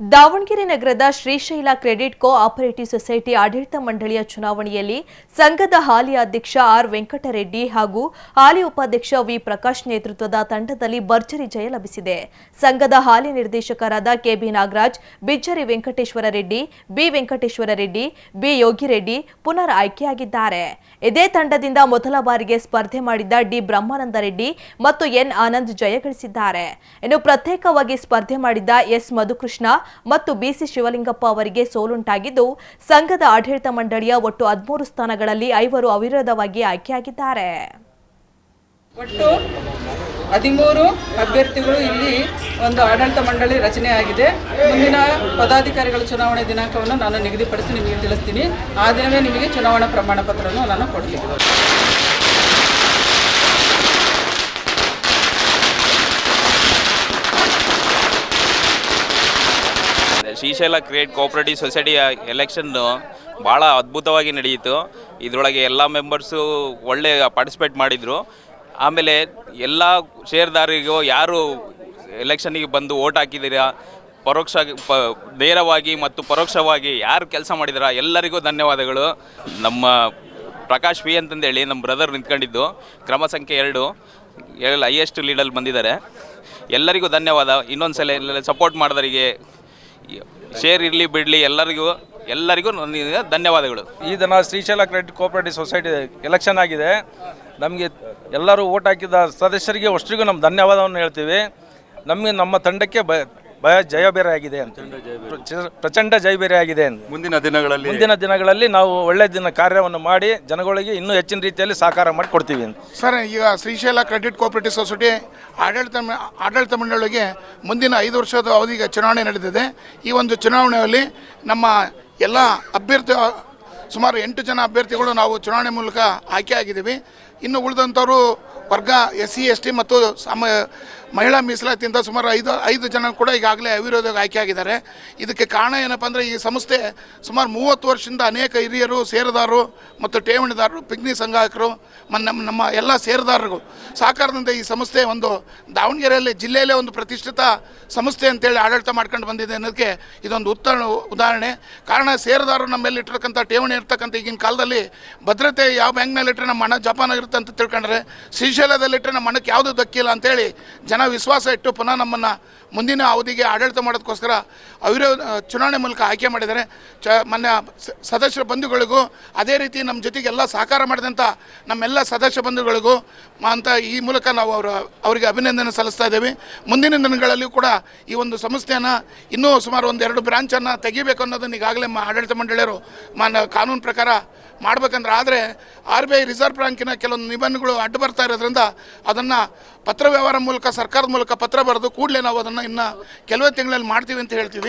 ದಾವಣಗೆರೆ ನಗರದ Srishaila credit co operative society ಆಡಳಿತ ಮಂಡಳಿಯ ಚುನಾವಣೆಯಲ್ಲಿ ಸಂಘದ ಹಾಲಿ ಅಧ್ಯಕ್ಷ ಆರ್ ವೆಂಕಟರೆಡ್ಡಿ ಹಾಗೂ ಹಾಲಿ ಉಪಾಧ್ಯಕ್ಷ ವಿ ಪ್ರಕಾಶ್ ನೇತೃತ್ವದ ತಂಡದಲ್ಲಿ ಭರ್ಜರಿ ಜಯ ಲಭಿಸಿದೆ. ಸಂಘದ ಹಾಲಿ ನಿರ್ದೇಶಕರಾದ K B Nagaraj, Bijjari Venkateshwara Reddy, B Venkateshwara Reddy, B Yogireddy ಪುನರ್ ಆಯ್ಕೆಯಾಗಿದ್ದಾರೆ. ಇದೇ ತಂಡದಿಂದ ಮೊದಲ ಬಾರಿಗೆ ಸ್ಪರ್ಧೆ ಮಾಡಿದ್ದ ಡಿ ಬ್ರಹ್ಮಾನಂದ ರೆಡ್ಡಿ ಮತ್ತು ಎನ್ ಆನಂದ್ ಜಯಗಳಿಸಿದ್ದಾರೆ. ಇನ್ನು ಪ್ರತ್ಯೇಕವಾಗಿ ಸ್ಪರ್ಧೆ ಮಾಡಿದ್ದ ಎಸ್ ಮಧುಕೃಷ್ಣ ಮತ್ತು ಬಿಸಿ ಶಿವಲಿಂಗಪ್ಪ ಅವರಿಗೆ ಸೋಲುಂಟಾಗಿದ್ದು, ಸಂಘದ ಆಡಳಿತ ಮಂಡಳಿಯ ಒಟ್ಟು ಹದಿಮೂರು ಸ್ಥಾನಗಳಲ್ಲಿ ಐವರು ಅವಿರೋಧವಾಗಿ ಆಯ್ಕೆಯಾಗಿದ್ದಾರೆ. ಒಟ್ಟು ಹದಿಮೂರು ಅಭ್ಯರ್ಥಿಗಳು ಇಲ್ಲಿ ಒಂದು ಆಡಳಿತ ಮಂಡಳಿ ರಚನೆ ಆಗಿದೆ ಮುಂದಿನ ಪದಾಧಿಕಾರಿಗಳ ಚುನಾವಣೆ ದಿನಾಂಕವನ್ನು ನಾನು ನಿಗದಿಪಡಿಸಿ ನಿಮಗೆ ತಿಳಿಸ್ತೀನಿ. ಆ ದಿನವೇ ನಿಮಗೆ ಚುನಾವಣಾ ಪ್ರಮಾಣ ಪತ್ರವನ್ನು ನಾನು ಕೊಡ್ತೀನಿ. ಶ್ರೀಶೈಲ ಕ್ರಿಯೇಟ್ ಕೋಆಪರೇಟಿವ್ ಸೊಸೈಟಿಯ ಎಲೆಕ್ಷನ್ನು ಭಾಳ ಅದ್ಭುತವಾಗಿ ನಡೆಯಿತು. ಇದರೊಳಗೆ ಎಲ್ಲ ಮೆಂಬರ್ಸು ಒಳ್ಳೆ ಪಾರ್ಟಿಸಿಪೇಟ್ ಮಾಡಿದರು. ಆಮೇಲೆ ಎಲ್ಲ ಷೇರ್ದಾರಿಗೂ ಯಾರು ಎಲೆಕ್ಷನ್ನಿಗೆ ಬಂದು ಓಟ್ ಹಾಕಿದ್ದೀರಾ ಪರೋಕ್ಷ ಪ, ನೇರವಾಗಿ ಮತ್ತು ಪರೋಕ್ಷವಾಗಿ ಯಾರು ಕೆಲಸ ಮಾಡಿದಾರ, ಎಲ್ಲರಿಗೂ ಧನ್ಯವಾದಗಳು. ನಮ್ಮ ಪ್ರಕಾಶ್ ವಿ ಅಂತಂದೇಳಿ ನಮ್ಮ ಬ್ರದರ್ ನಿಂತ್ಕೊಂಡಿದ್ದು, ಕ್ರಮ ಸಂಖ್ಯೆ ಎರಡು ಹೈಯೆಸ್ಟ್ ಲೀಡಲ್ಲಿ ಬಂದಿದ್ದಾರೆ. ಎಲ್ಲರಿಗೂ ಧನ್ಯವಾದ. ಇನ್ನೊಂದು ಸಲ ಸಪೋರ್ಟ್ ಮಾಡಿದವರಿಗೆ ಶೇರ್ ಇರಲಿ ಬಿಡಲಿ ಎಲ್ಲರಿಗೂ ಎಲ್ಲರಿಗೂ ನನ್ನ ಧನ್ಯವಾದಗಳು. ಈ ದಿನ Srishaila credit cooperative society election ಆಗಿದೆ. ನಮಗೆ ಎಲ್ಲರೂ ಓಟ್ ಹಾಕಿದ ಸದಸ್ಯರಿಗೆ ಅಷ್ಟಿಗೂ ನಮ್ಮ ಧನ್ಯವಾದವನ್ನು ಹೇಳ್ತೀವಿ. ನಮಗೆ ನಮ್ಮ ತಂಡಕ್ಕೆ ಬ ಭಯ ಜಯ ಬೇರೆ ಆಗಿದೆ ಅಂತ. ಪ್ರಚಂಡ ಜಯ ಬೇರೆ. ಆಗಿದೆ ಅಂತ. ಮುಂದಿನ ದಿನಗಳಲ್ಲಿ ಮುಂದಿನ ದಿನಗಳಲ್ಲಿ ನಾವು ಒಳ್ಳೆ ದಿನ ಕಾರ್ಯವನ್ನು ಮಾಡಿ ಜನಗಳಿಗೆ ಇನ್ನೂ ಹೆಚ್ಚಿನ ರೀತಿಯಲ್ಲಿ ಸಹಕಾರ ಮಾಡಿ ಕೊಡ್ತೀವಿ ಅಂತ. ಸರ್ ಈಗ ಶ್ರೀಶೈಲ ಕ್ರೆಡಿಟ್ ಕೋಆಪರೇಟಿವ್ ಸೊಸೈಟಿ ಆಡಳಿತ ಮ- ಆಡಳಿತ ಮಂಡಳಿಗೆ ಮುಂದಿನ ಐದು ವರ್ಷದ ಅವಧಿಗೆ ಚುನಾವಣೆ ನಡೆದಿದೆ. ಈ ಒಂದು ಚುನಾವಣೆಯಲ್ಲಿ ನಮ್ಮ ಎಲ್ಲ ಅಭ್ಯರ್ಥಿ ಸುಮಾರು ಎಂಟು ಜನ ಅಭ್ಯರ್ಥಿಗಳು ನಾವು ಚುನಾವಣೆ ಮೂಲಕ ಆಯ್ಕೆ ಆಗಿದ್ದೀವಿ. ಇನ್ನು ಉಳಿದಂಥವರು ವರ್ಗ ಎಸ್ ಸಿ ಎಸ್ ಟಿ ಮತ್ತು ಸಮ ಮಹಿಳಾ ಮೀಸಲಾತಿಯಿಂದ ಸುಮಾರು ಐದು ಐದು ಜನ ಕೂಡ ಈಗಾಗಲೇ ಅವಿರೋಧ ಆಯ್ಕೆಯಾಗಿದ್ದಾರೆ. ಇದಕ್ಕೆ ಕಾರಣ ಏನಪ್ಪ ಅಂದರೆ ಈ ಸಂಸ್ಥೆ ಸುಮಾರು ಮೂವತ್ತು ವರ್ಷದಿಂದ ಅನೇಕ ಹಿರಿಯರು, ಸೇರದಾರರು ಮತ್ತು ಠೇವಣಿದಾರರು, ಪಿಗ್ನಿ ಮ- ನಮ್ಮ ನಮ್ಮ ಎಲ್ಲ ಸೇರಿದಾರರು ಸಹಕಾರದಿಂದ ಈ ಸಂಸ್ಥೆ ಒಂದು ದಾವಣಗೆರೆಯಲ್ಲಿ ಜಿಲ್ಲೆಯಲ್ಲೇ ಒಂದು ಪ್ರತಿಷ್ಠಿತ ಸಂಸ್ಥೆ ಅಂತೇಳಿ ಆಡಳಿತ ಮಾಡ್ಕೊಂಡು ಬಂದಿದೆ ಅನ್ನೋದಕ್ಕೆ ಇದೊಂದು ಉತ್ತಮ ಉದಾಹರಣೆ. ಕಾರಣ ಸೇರದಾರರು ನಮ್ಮಲ್ಲಿ ಮೇಲೆ ಇಟ್ಟಿರ್ತಕ್ಕಂಥ ಠೇವಣಿ ಇರ್ತಕ್ಕಂಥ ಈಗಿನ ಕಾಲದಲ್ಲಿ ಭದ್ರತೆ ಯಾವ ಬ್ಯಾಂಕ್ನಲ್ಲಿ ಇಟ್ಟರೆ ನಮ್ಮ ಹಣ ಜಪಾನಾಗಿರುತ್ತೆ ಅಂತ ತಿಳ್ಕೊಂಡ್ರೆ ಶ್ರೀಶೈಲದಲ್ಲಿಟ್ಟರೆ ನಮ್ಮ ಹಣಕ್ಕೆ ಯಾವುದೂ ದಕ್ಕಿಲ್ಲ ಅಂತೇಳಿ ಜನ ವಿಶ್ವಾಸ ಇಟ್ಟು ಪುನಃ ನಮ್ಮನ್ನು ಮುಂದಿನ ಅವಧಿಗೆ ಆಡಳಿತ ಮಾಡೋದಕ್ಕೋಸ್ಕರ ಅವಿರೋಧ ಚುನಾವಣೆ ಮೂಲಕ ಆಯ್ಕೆ ಮಾಡಿದ್ದಾರೆ. ಚ, ಮೊನ್ನೆ ಸದಸ್ಯರ ಬಂಧುಗಳಿಗೂ ಅದೇ ರೀತಿ ನಮ್ಮ ಜೊತೆಗೆ ಎಲ್ಲ ಸಹಕಾರ ಮಾಡಿದಂಥ ನಮ್ಮೆಲ್ಲ ಸದಸ್ಯ ಬಂಧುಗಳಿಗೂ ಅಂತ ಈ ಮೂಲಕ ನಾವು ಅವರ, ಅವರಿಗೆ ಅಭಿನಂದನೆ ಸಲ್ಲಿಸ್ತಾ ಇದ್ದೇವೆ. ಮುಂದಿನ ದಿನಗಳಲ್ಲಿ ಕೂಡ ಈ ಒಂದು ಸಂಸ್ಥೆಯನ್ನು ಇನ್ನೂ ಸುಮಾರು ಒಂದು ಎರಡು ಬ್ರಾಂಚನ್ನು ತೆಗಿಬೇಕು ಅನ್ನೋದನ್ನು ಈಗಾಗಲೇ ಆಡಳಿತ ಮಂಡಳಿಯರು ಮಾನ್ಯ ಕಾನೂನು ಪ್ರಕಾರ ಮಾಡ್ಬೇಕಂದ್ರೆ ಆದರೆ ಆರ್ ಬಿ ಐ ರಿಸರ್ವ್ ಬ್ಯಾಂಕಿನ ಕೆಲವೊಂದು ನಿಬಂಧನೆಗಳು ಅಡ್ಡು ಬರ್ತಾ ಇರೋದ್ರಿಂದ ಅದನ್ನು ಪತ್ರ ವ್ಯವಹಾರ ಮೂಲಕ ಸರ್ಕಾರದ ಮೂಲಕ ಪತ್ರ ಬರೆದು ಕೂಡಲೇ ನಾವು ಅದನ್ನು ಇನ್ನು ಕೆಲವೇ ತಿಂಗಳಲ್ಲಿ ಮಾಡ್ತೀವಿ ಅಂತ ಹೇಳ್ತೀವಿ.